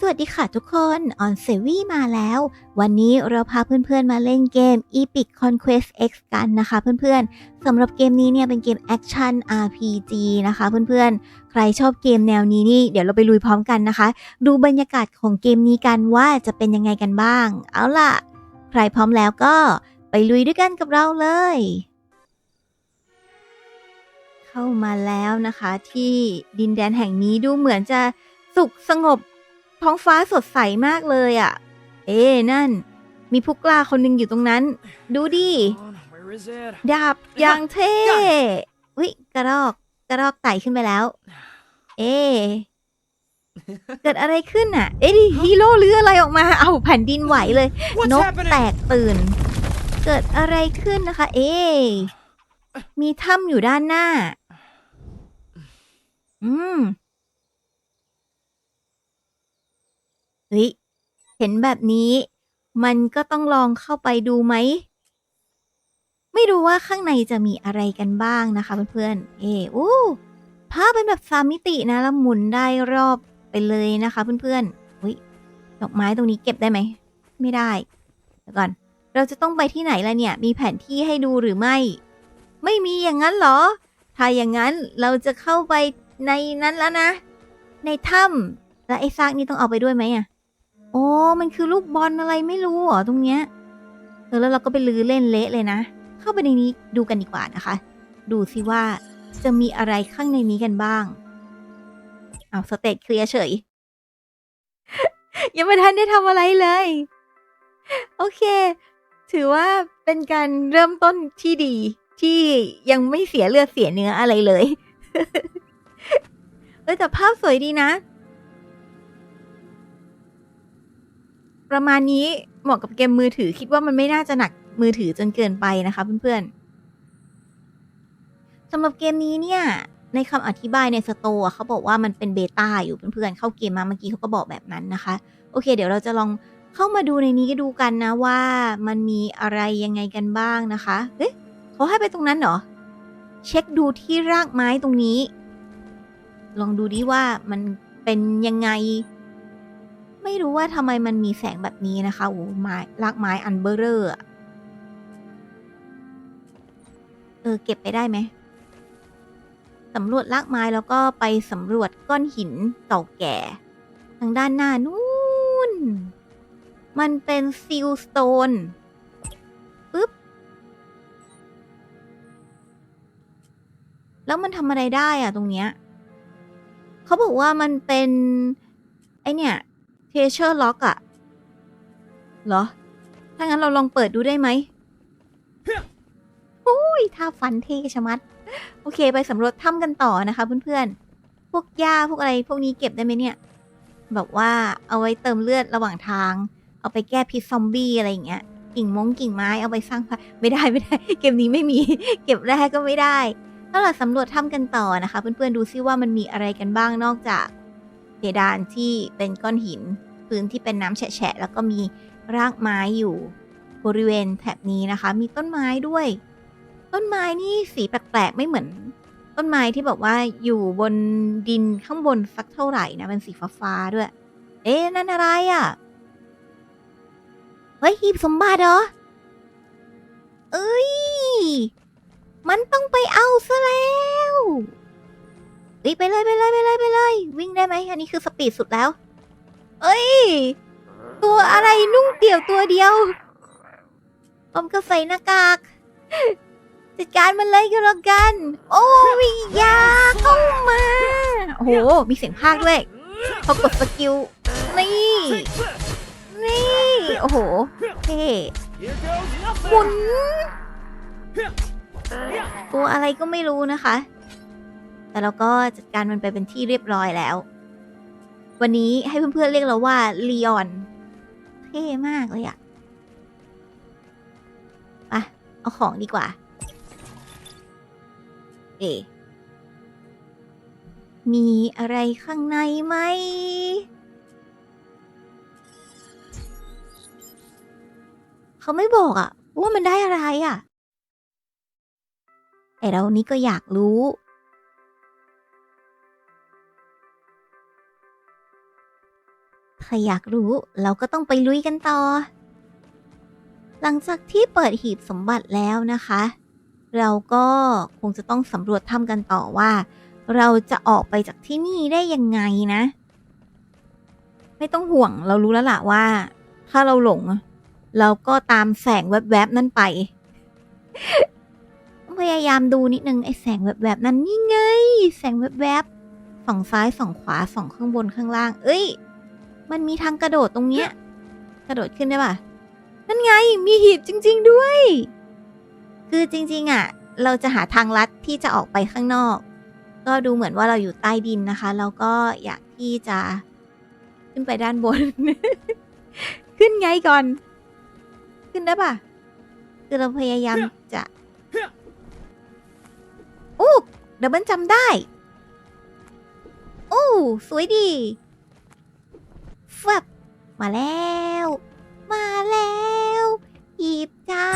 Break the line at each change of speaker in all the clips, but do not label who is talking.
สวัสดีค่ะทุกคนออนเซวี่มาแล้ว วันนี้เราพาเพื่อนๆมาเล่นเกม Epic Conquest X กันนะคะเพื่อนๆสำหรับเกมนี้เนี่ยเป็นเกมแอคชั่น RPG นะคะเพื่อนๆ ใครชอบเกมแนวนี้นี่เดี๋ยวเราไปลุยพร้อมกันนะคะ ดูบรรยากาศของเกมนี้กันว่าจะเป็นยังไงกันบ้าง เอาล่ะ ใครพร้อมแล้วก็ไปลุยด้วยกันกับเราเลย เข้ามาแล้วนะคะที่ดินแดนแห่งนี้ดูเหมือนจะสุขสงบ ท้องฟ้าสดใสมากเลยอะ่ะ เอ๊ะนั่น มีผู้กล้าคนหนึ่งอยู่ตรงนั้น ดูดิ
Where is it?
ดาบอย่างเท่วิกระรอกกระรอกไต่ขึ้นไปแล้ว เอ๊ะเกิดอะไรขึ้นอะ เอ๊ะดิฮีโร่เรืออะไรออกมา เอาแผ่นดินไหวเลย
What's
นก
happening?
แตกตื่น เกิดอะไรขึ้นนะคะ เอ๊ะมีถ้ำอยู่ด้านหน้า อืม เฮ้ยเห็นแบบนี้ มันก็ต้องลองเข้าไปดูไหม ไม่รู้ว่าข้างในจะมีอะไรกันบ้างนะคะเพื่อนๆ เอออู้ภาพเป็นแบบสามมิตินะแล้วหมุนได้รอบไปเลยนะคะเพื่อนๆอุ้ยดอกไม้ตรงนี้เก็บได้ไหม ไม่ได้เดี๋ยวก่อน เราจะต้องไปที่ไหนล่ะเนี่ย มีแผนที่ให้ดูหรือไม่ ไม่มีอย่างนั้นเหรอ ถ้าอย่างนั้นเราจะเข้าไปในนั้นแล้วนะ ในถ้ำแล้วไอ้ซากนี่ต้องเอาไปด้วยไหมอะ โอ้มันคือลูกบอลอะไรไม่รู้เหรอตรงเนี้ย เออแล้วเราก็ไปลือเล่นเละเลยนะ เข้าไปในนี้ดูกันดีกว่านะคะ ดูสิว่าจะมีอะไรข้างในนี้กันบ้าง เอาสเตตเคลียร์เฉย ยังไม่ทันได้ทำอะไรเลย โอเค ถือว่าเป็นการเริ่มต้นที่ดีที่ยังไม่เสียเลือดเสียเนื้ออะไรเลย เออแต่ภาพสวยดีนะ ประมาณนี้เหมาะกับเกมมือถือคิดว่ามันไม่น่าจะหนักมือถือจนเกินไปนะคะเพื่อนๆสำหรับเกมนี้เนี่ย ในคำอธิบายในสโตร์เขาบอกว่ามันเป็นเบต้าอยู่เพื่อนๆเข้าเกมมาเมื่อกี้เขาก็บอกแบบนั้นนะคะ โอเค เดี๋ยวเราจะลองเข้ามาดูในนี้ก็ดูกันนะว่ามันมีอะไรยังไงกันบ้างนะคะเอ๊ะเขาให้ไปตรงนั้นเหรอ เช็คดูที่รากไม้ตรงนี้ ลองดูดิว่ามันเป็นยังไง ไม่รู้ว่าทำไมมันมีแสงแบบนี้นะคะโอ้ไม้รากไม้อันเบอร์เรอร์อเออเก็บไปได้ไหมสำรวจรากไม้แล้วก็ไปสำรวจก้อนหินเก่าแก่ ทางด้านหน้านู่นมันเป็นซิลสโตนปึ๊บ แล้วมันทำอะไรได้อะตรงเนี้ยเขาบอกว่ามันเป็น ไอเนี่ย เทเชอร์ล็อกอะเหรอ ถ้างั้นเราลองเปิดดูได้ไหมอุ้ยท่าฟันเท่ชะมัด โอเคไปสำรวจถ้ำกันต่อนะคะเพื่อนๆ พวกหญ้าพวกอะไรพวกนี้เก็บได้ไหมเนี่ย แบบว่าเอาไว้เติมเลือดระหว่างทาง เอาไปแก้พิษซอมบี้อะไรอย่างเงี้ย กิ่งมงกิ่งไม้เอาไปสร้างพะไม่ได้ไม่ได้ เกมนี้ไม่มี เก็บได้ก็ไม่ได้ถ้าเราสำรวจถ้ำกันต่อนะคะ เพื่อนๆดูซิว่ามันมีอะไรกันบ้างนอกจากเพดานที่เป็นก้อนหิน พื้นที่เป็นน้ำแฉะแล้วก็มีรากไม้อยู่บริเวณแถบนี้นะคะ มีต้นไม้ด้วย ต้นไม้นี่สีแปลกๆไม่เหมือน ต้นไม้ที่แบบว่าอยู่บนดินข้างบนสักเท่าไหร่นะเป็นสีฟ้าๆด้วย เอ๊ะนั่นอะไรอะ่ะเฮ้ยหีบสมบัติเหรอเอ้ย มันต้องไปเอาซะแล้วไปเลยไปเลยไปเลยไปเลย วิ่งได้ไหมอันนี้คือสปีดสุดแล้ว เอ้ย ตัวอะไรนุ่งเตี่ยวตัวเดียวผมก็ใส่หน้ากาก จัดการมันเลยก็แล้วกัน โอ้ยอยาเข้ามา โอ้โห มีเสียงพากย์ด้วยพอกดสกิล นี่ นี่ โอ้โหเท่หมุน ตัวอะไรก็ไม่รู้นะคะ แต่เราก็จัดการมันไปเป็นที่เรียบร้อยแล้ว วันนี้ให้เพื่อนๆเรียกเราว่าลีออนเท่มากเลยอะไปเอาของดีกว่า เอ มีอะไรข้างในไหม เขาไม่บอกอะว่ามันได้อะไรอะแต่เรานี่ก็อยากรู้ ถ้าอยากรู้เราก็ต้องไปลุยกันต่อ หลังจากที่เปิดหีบสมบัติแล้วนะคะ เราก็คงจะต้องสำรวจถ้ำกันต่อว่า เราจะออกไปจากที่นี่ได้ยังไงนะ ไม่ต้องห่วงเรารู้แล้วล่ะว่า ถ้าเราหลง เราก็ตามแสงแวบๆนั่นไปพยายามดูนิดนึงไอ้แสงแวบๆนั้นนี่ไง แสงแวบๆส่งซ้ายส่งขวาส่งข้างบนข้างล่าง เอ้ย มันมีทางกระโดดตรงเนี้ย กระโดดขึ้นได้ป่ะ นั่นไง มีหีบจริง ๆด้วย คือจริง ๆ อะ เราจะหาทางลัดที่จะออกไปข้างนอก ก็ดูเหมือนว่าเราอยู่ใต้ดินนะคะ แล้วก็อยากที่จะขึ้นไปด้านบน ขึ้นไงก่อน ขึ้นได้ป่ะ คือเราพยายามจะโอ้ดับเบิลจำได้ โอ้ สวยดี ฟับมาแล้ว มาแล้วหีบจ้า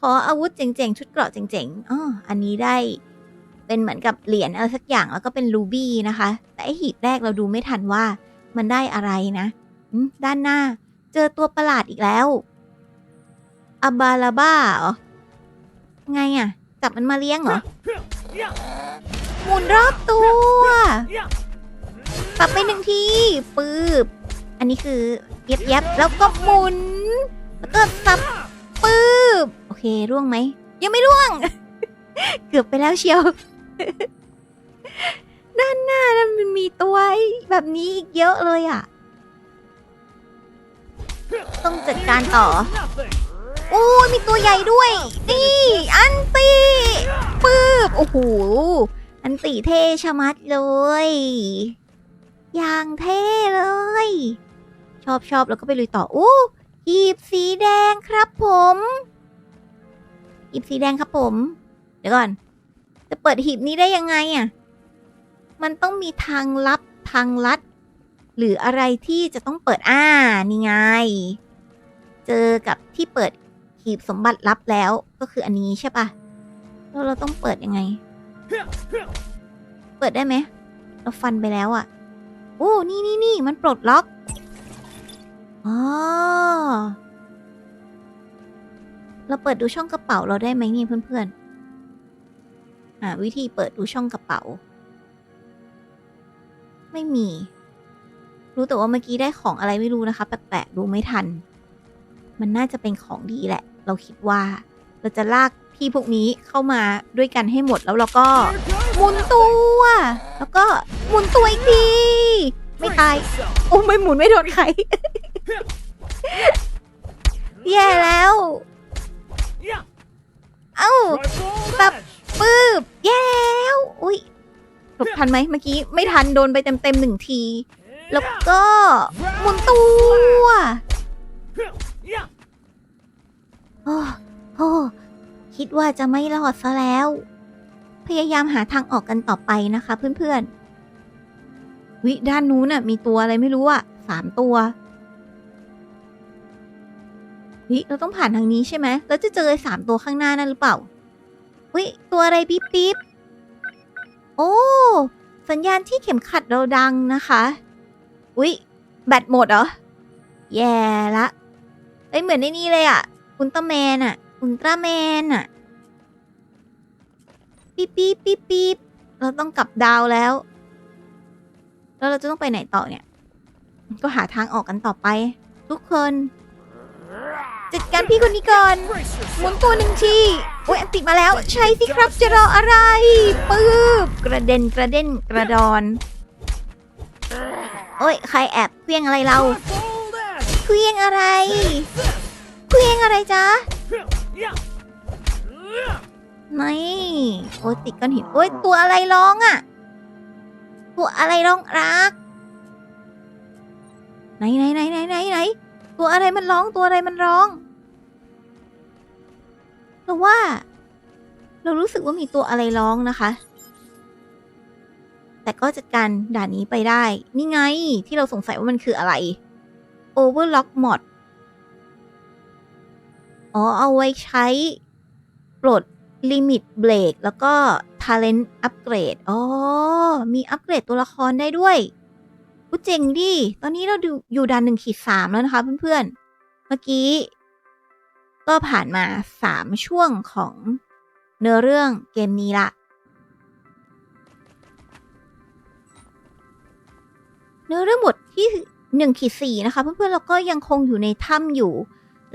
ขออาวุธเจ๋งๆ ชุดเกราะเจ๋งๆอ๋ออันนี้ได้ เป็นเหมือนกับเหรียญอะไรสักอย่างแล้วก็เป็นรูบี้นะคะ แต่ไอหีบแรกเราดูไม่ทันว่ามันได้อะไรนะด้านหน้า เจอตัวประหลาดอีกแล้วอาบาลาบ้าเหรอ ไงอะจับมันมาเลี้ยงเหรอ หมุนรอบตัว ปับไปหนึ่งทีปืบอันนี้คือเย็บเย็บแล้วก็หมุน แล้วก็สับปืบโอเคร่วงไหม ยังไม่ร่วง เกือบไปแล้วเชียว ด้านหน้านั้นมันมีตัวแบบนี้อีกเยอะเลยอะ ต้องจัดการต่อโอ้ยมีตัวใหญ่ด้วย นี่ อันตีปืบโอ้โห อันตีเท่ชะมัดเลย อย่างเท่เลย ชอบชอบแล้วก็ไปลุยต่ออู้หีบสีแดงครับผมหีบสีแดงครับผม เดี๋ยวก่อน จะเปิดหีบนี้ได้ยังไงอะมันต้องมีทางลับทางลัด หรืออะไรที่จะต้องเปิดอ่านี่ไง เจอกับที่เปิดหีบสมบัติลับแล้วก็คืออันนี้ใช่ปะแล้วเราต้องเปิดยังไง เปิดได้ไหมเราฟันไปแล้วอะ่ะ โอ้นี่นี่นี่มันปลดล็อกอ๋อเราเปิดดูช่องกระเป๋าเราได้ไหมนี่เพื่อนๆอ่าวิธีเปิดดูช่องกระเป๋า ไม่มี รู้แต่ว่าเมื่อกี้ได้ของอะไรไม่รู้นะคะ แปลกๆดูไม่ทัน มันน่าจะเป็นของดีแหละ เราคิดว่า เราจะลากพี่พวกนี้เข้ามาด้วยกันให้หมดแล้วเราก็ หมุนตัว แล้วก็หมุนตัวอีกทีไม่ตาย โอ้ไม่หมุนไม่โดนใคร แย่แล้ว เอ้าปืบแย่แล้ว อุ้ยหลบทันไหมเมื่อกี้ ไม่ทันโดนไปเต็มๆหนึ่งที แล้วก็หมุนตัวโอ้โอ้คิดว่าจะไม่รอดซะแล้ว พยายามหาทางออกกันต่อไปนะคะเพื่อนๆ วิด้านนู้นน่ะมีตัวอะไรไม่รู้อะสามตัววิเราต้องผ่านทางนี้ใช่ไหมแล้วจะเจอสามตัวข้างหน้านั่นหรือเปล่าวิตัวอะไรปิ๊บปิ๊บโอ้ สัญญาณที่เข็มขัดเราดังนะคะวิแบตหมดเหรอ แย่ละเอ้ยเหมือนในนี่เลยอะอุลตร้าแมนอะอุลตร้าแมนอะ ปิ๊บปิ๊บปิ๊บปิ๊บเราต้องกลับดาวแล้ว แล้วเราจะต้องไปไหนต่อเนี่ย ก็หาทางออกกันต่อไป ทุกคนจัดการพี่คนนี้ก่อน หมุนตัวหนึ่งทีโอ้ยอันติมาแล้ว ใช่สิครับจะรออะไร ปื๊บกระเด็นกระเด็นกระดอน โอ้ยใครแอบเคลี้ยงอะไรเราเคลี้ยงอะไรเคลี้ยงอะไรจ๊ะ นี่โอ้ติดก้อนหินโอ้ยตัวอะไรร้องอะ่ะตัวอะไรร้องรัก ไหนไหนไหนไหนไหนไหนตัวอะไรมันร้องตัวอะไรมันร้องเราว่า เรารู้สึกว่ามีตัวอะไรร้องนะคะ แต่ก็จัดการด่านนี้ไปได้ นี่ไงที่เราสงสัยว่ามันคืออะไร Overlock Mod อ๋อเอาไว้ใช้ปลด Limit Break แล้วก็ Talent Upgrade อ๋อ มีอัปเกรดตัวละครได้ด้วยคอุยเจ๋งดิ ตอนนี้เราดูอยู่ด่านหนึ่งขีดสามแล้วนะคะเพื่อนๆ เมื่อกี้ ก็ผ่านมาสามช่วงของเนื้อเรื่องเกมนี้ละเนื้อเรื่องบทที่หนึ่งขีดสี่นะคะ เพื่อนๆเราก็ยังคงอยู่ในถ้ำอยู่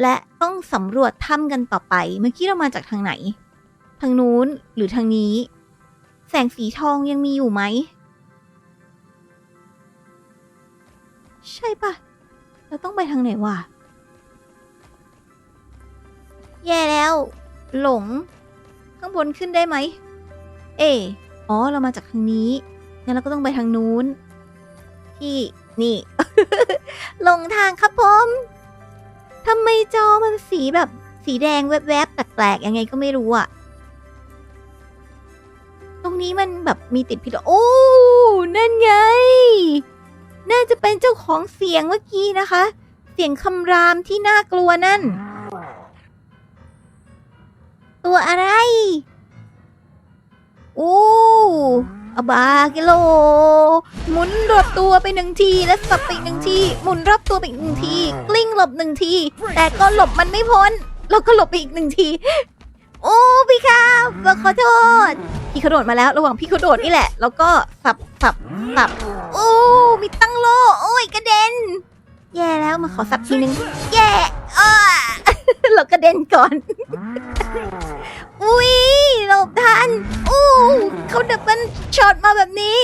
และต้องสำรวจถ้ำกันต่อไป เมื่อกี้เรามาจากทางไหน ทางนู้นหรือทางนี้ แสงสีทองยังมีอยู่ไหม ใช่ปะเราต้องไปทางไหนวะแย่แล้ว หลง ข้างบนขึ้นได้ไหม เอออ๋อ เรามาจากทางนี้ งั้นเราก็ต้องไปทางนู้น ที่นี่ หลงทางครับผมทำไมจอมันสีแบบสีแดงแวบๆแปลกๆยังไงก็ไม่รู้อะ ตรงนี้มันแบบมีติดพิษโอ้ นั่นไง น่าจะเป็นเจ้าของเสียงเมื่อกี้นะคะ เสียงคำรามที่น่ากลัวนั่น ตัวอะไร โอ้อบากิโล หมุนรอบตัวไปหนึ่งที และสับไปอีกหนึ่งที หมุนรอบตัวไปอีกหนึ่งที กลิ้งหลบหนึ่งที แต่ก็หลบมันไม่พ้น เราก็หลบไปอีกหนึ่งที โอ้พี่ครับเราขอโทษ พี่เขาโดดมาแล้ว ระหว่างพี่เขาโดดนี่แหละ แล้วก็สับสับสับโอ้มีตั้งโล โอ้ยกระเด็น แย่แล้วมาขอสับทีนึง แย่อ้าเรากระเด็นก่อน อุ้ยหลบทันอู้เขาดับเบิลช็อตมาแบบนี้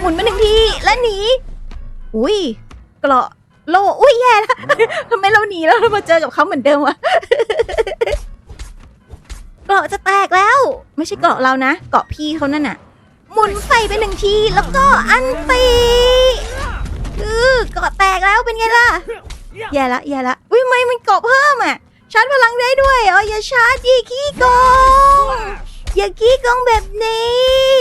หมุนมาหนึ่งทีแล้วหนี อุ้ยเกราะโล อุ้ยแย่แล้วทำไมเราหนีแล้วเรามาเจอกับเขาเหมือนเดิมวะ เกราะจะแตกแล้ว ไม่ใช่เกราะเรานะ เกราะพี่เขานั่นน่ะ หมุนใส่ไปหนึ่งทีแล้วก็อันตีเออเกาะแตกแล้วเป็นไงล่ะแย่ละแย่ละอุ้ยไม่มันเกาะเพิ่มอะชาร์จพลังได้ด้วยอ๋ออย่าชาร์จดิขี้โกงอย่าขี้โกงแบบนี้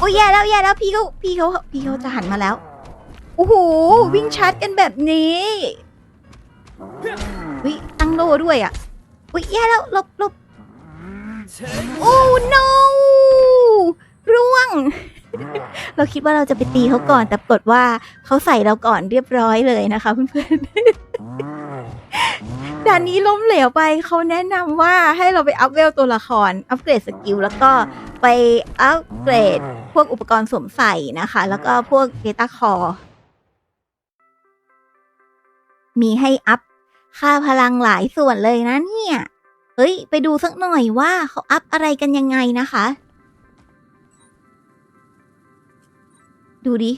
โอ้ยแย่แล้วแย่แล้วพี่เขาพี่เขาพี่เขาจะหันมาแล้วโอ้โหวิ่งชาร์จกันแบบนี้ โลด้วยอะ อุ้ยแย่แล้วหลบหลบโอ้ no ร่วง เราคิดว่าเราจะไปตีเขาก่อน แต่ปรากฏว่าเขาใส่เราก่อนเรียบร้อยเลยนะคะเพื่อนๆด่านนี้ล้มเหลวไปเขาแนะนำว่าให้เราไปอัพเวลตัวละคร อัปเกรดสกิลแล้วก็ไปอัปเกรดพวกอุปกรณ์สวมใส่นะคะ แล้วก็พวก Data Core มีให้อัพ ค่าพลังหลายส่วนเลยนะเนี่ย เฮ้ย ไปดูสักหน่อยว่าเขาอัพอะไรกันยังไงนะคะ ดูดิ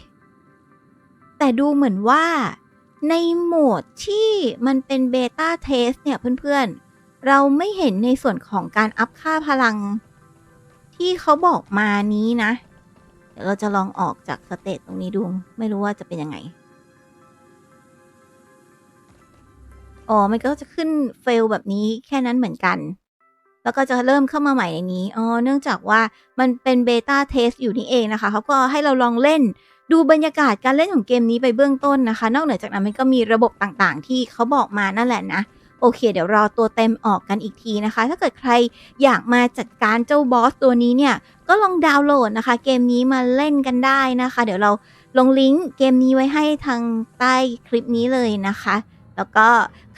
แต่ดูเหมือนว่า ในโหมดที่มันเป็นเบต้าเทสเนี่ยเพื่อนๆ เราไม่เห็นในส่วนของการอัพค่าพลัง ที่เขาบอกมานี้นะ เดี๋ยวเราจะลองออกจากสเตตตรงนี้ดู ไม่รู้ว่าจะเป็นยังไง อ๋อ มันก็จะขึ้นเฟลแบบนี้แค่นั้นเหมือนกัน แล้วก็จะเริ่มเข้ามาใหม่ในนี้ อ๋อ เนื่องจากว่ามันเป็นเบต้าเทสอยู่นี่เองนะคะ เขาก็ให้เราลองเล่น ดูบรรยากาศการเล่นของเกมนี้ไปเบื้องต้นนะคะ นอกเหนือจากนั้นมันก็มีระบบต่างๆ ที่เขาบอกมานั่นแหละนะ โอเค เดี๋ยวรอตัวเต็มออกกันอีกทีนะคะ ถ้าเกิดใครอยากมาจัดการเจ้าบอสตัวนี้เนี่ย ก็ลองดาวน์โหลดนะคะ เกมนี้มาเล่นกันได้นะคะ เดี๋ยวเราลงลิงก์เกมนี้ไว้ให้ทางใต้คลิปนี้เลยนะคะ แล้วก็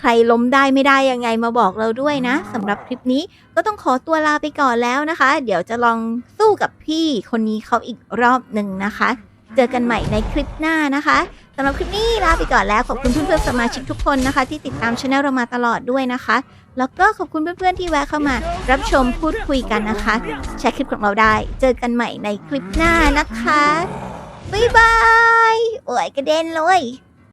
ใครล้มได้ไม่ได้ยังไงมาบอกเราด้วยนะสำหรับคลิปนี้ก็ต้องขอตัวลาไปก่อนแล้วนะคะ เดี๋ยวจะลองสู้กับพี่คนนี้เขาอีกรอบหนึ่งนะคะ เจอกันใหม่ในคลิปหน้านะคะสำหรับคลิปนี้ลาไปก่อนแล้วขอบคุณเพื่อนๆสมาชิกทุกคนนะคะ ที่ติดตามช anel เรามาตลอดด้วยนะคะ แล้วก็ขอบคุณเพื่อนๆที่แวะเข้ามา รับชมพูดคุยกันนะคะแชร์คลิปของเราได้ เจอกันใหม่ในคลิปหน้านะคะบ๊ายบายโอ้ยกระเด็นเลย